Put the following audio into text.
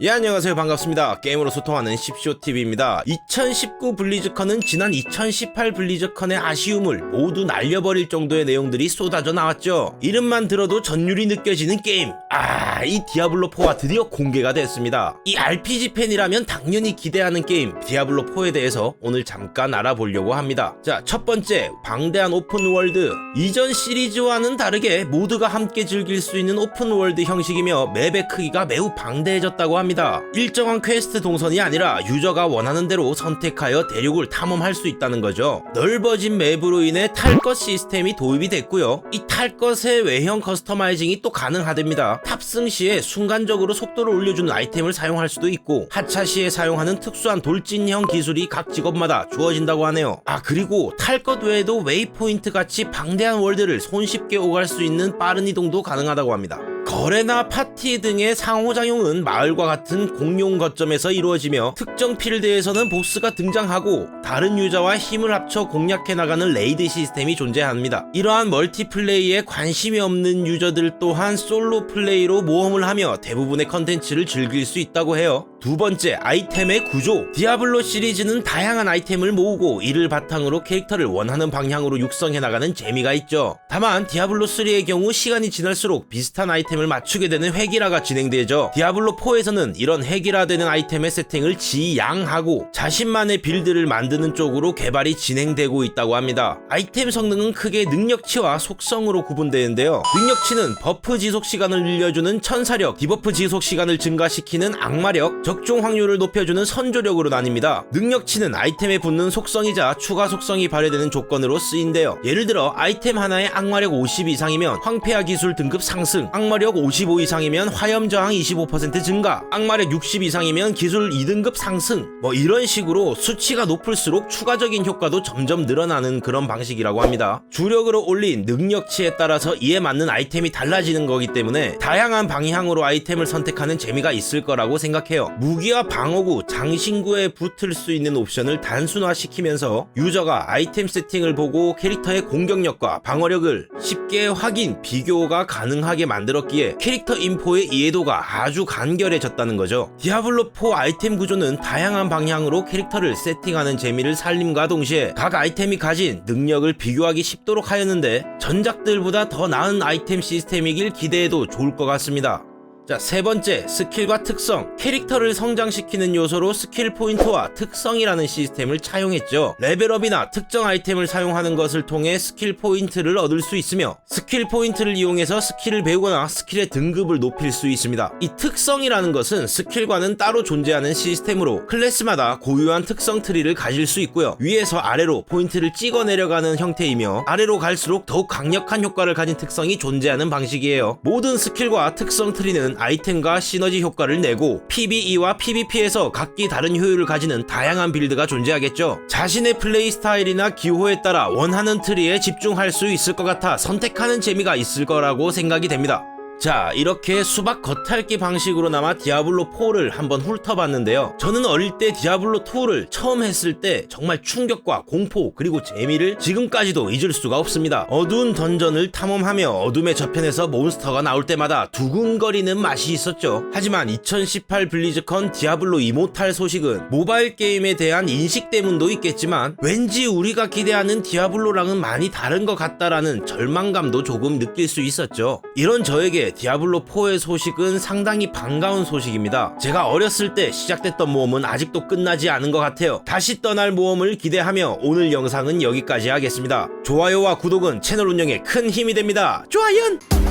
예 안녕하세요. 반갑습니다. 게임으로 소통하는 10쇼TV입니다. 2019 블리즈컨은 지난 2018 블리즈컨의 아쉬움을 모두 날려버릴 정도의 내용들이 쏟아져 나왔죠. 이름만 들어도 전율이 느껴지는 게임. 아 이 디아블로4가 드디어 공개가 됐습니다. 이 RPG 팬이라면 당연히 기대하는 게임 디아블로4에 대해서 오늘 잠깐 알아보려고 합니다. 자 첫 번째 방대한 오픈월드. 이전 시리즈와는 다르게 모두가 함께 즐길 수 있는 오픈월드 형식이며 맵의 크기가 매우 방대해졌다고 합니다. 일정한 퀘스트 동선이 아니라 유저가 원하는 대로 선택하여 대륙을 탐험할 수 있다는 거죠. 넓어진 맵으로 인해 탈것 시스템이 도입이 됐고요. 이 탈 것의 외형 커스터마이징이 또 가능하답니다. 탑승 시에 순간적으로 속도를 올려주는 아이템을 사용할 수도 있고 하차 시에 사용하는 특수한 돌진형 기술이 각 직업마다 주어진다고 하네요. 아 그리고 탈 것 외에도 웨이포인트 같이 방대한 월드를 손쉽게 오갈 수 있는 빠른 이동도 가능하다고 합니다. 거래나 파티 등의 상호작용은 마을과 같은 공용 거점에서 이루어지며 특정 필드에서는 보스가 등장하고 다른 유저와 힘을 합쳐 공략해 나가는 레이드 시스템이 존재합니다. 이러한 멀티플레이에 관심이 없는 유저들 또한 솔로 플레이로 모험을 하며 대부분의 컨텐츠를 즐길 수 있다고 해요. 두 번째, 아이템의 구조. 디아블로 시리즈는 다양한 아이템을 모으고 이를 바탕으로 캐릭터를 원하는 방향으로 육성해 나가는 재미가 있죠. 다만 디아블로 3의 경우 시간이 지날수록 비슷한 아이템을 맞추게 되는 획일화가 진행되죠. 디아블로 4에서는 이런 획일화되는 아이템의 세팅을 지양하고 자신만의 빌드를 만드는 쪽으로 개발이 진행되고 있다고 합니다. 아이템 성능은 크게 능력치와 속성으로 구분되는데요. 능력치는 버프 지속 시간을 늘려주는 천사력, 디버프 지속 시간을 증가시키는 악마력, 적중 확률을 높여주는 선조력으로 나뉩니다. 능력치는 아이템에 붙는 속성이자 추가 속성이 발휘되는 조건으로 쓰인대요. 예를 들어 아이템 하나에 악마력 50 이상이면 황폐화 기술 등급 상승, 악마력 55 이상이면 화염 저항 25% 증가, 악마력 60 이상이면 기술 2등급 상승, 뭐 이런 식으로 수치가 높을수록 추가적인 효과도 점점 늘어나는 그런 방식이라고 합니다. 주력으로 올린 능력치에 따라서 이에 맞는 아이템이 달라지는 거기 때문에 다양한 방향으로 아이템을 선택하는 재미가 있을 거라고 생각해요. 무기와 방어구, 장신구에 붙을 수 있는 옵션을 단순화시키면서 유저가 아이템 세팅을 보고 캐릭터의 공격력과 방어력을 쉽게 확인, 비교가 가능하게 만들었기에 캐릭터 인포의 이해도가 아주 간결해졌다는 거죠. 디아블로4 아이템 구조는 다양한 방향으로 캐릭터를 세팅하는 재미를 살림과 동시에 각 아이템이 가진 능력을 비교하기 쉽도록 하였는데 전작들보다 더 나은 아이템 시스템이길 기대해도 좋을 것 같습니다. 자, 세 번째, 스킬과 특성. 캐릭터를 성장시키는 요소로 스킬 포인트와 특성이라는 시스템을 차용했죠. 레벨업이나 특정 아이템을 사용하는 것을 통해 스킬 포인트를 얻을 수 있으며, 스킬 포인트를 이용해서 스킬을 배우거나 스킬의 등급을 높일 수 있습니다. 이 특성이라는 것은 스킬과는 따로 존재하는 시스템으로 클래스마다 고유한 특성 트리를 가질 수 있고요. 위에서 아래로 포인트를 찍어 내려가는 형태이며, 아래로 갈수록 더욱 강력한 효과를 가진 특성이 존재하는 방식이에요. 모든 스킬과 특성 트리는 아이템과 시너지 효과를 내고 PVE와 PVP에서 각기 다른 효율을 가지는 다양한 빌드가 존재하겠죠. 자신의 플레이 스타일이나 기호에 따라 원하는 트리에 집중할 수 있을 것 같아 선택하는 재미가 있을 거라고 생각이 됩니다. 자, 이렇게 수박 겉핥기 방식으로나마 디아블로 4를 한번 훑어봤는데요. 저는 어릴 때 디아블로 2를 처음 했을 때 정말 충격과 공포 그리고 재미를 지금까지도 잊을 수가 없습니다. 어두운 던전을 탐험하며 어둠의 저편에서 몬스터가 나올 때마다 두근거리는 맛이 있었죠. 하지만 2018 블리즈컨 디아블로 이모탈 소식은 모바일 게임에 대한 인식 때문도 있겠지만 왠지 우리가 기대하는 디아블로랑은 많이 다른 것 같다라는 절망감도 조금 느낄 수 있었죠. 이런 저에게 디아블로4의 소식은 상당히 반가운 소식입니다. 제가 어렸을 때 시작됐던 모험은 아직도 끝나지 않은 것 같아요. 다시 떠날 모험을 기대하며 오늘 영상은 여기까지 하겠습니다. 좋아요와 구독은 채널 운영에 큰 힘이 됩니다. 좋아요!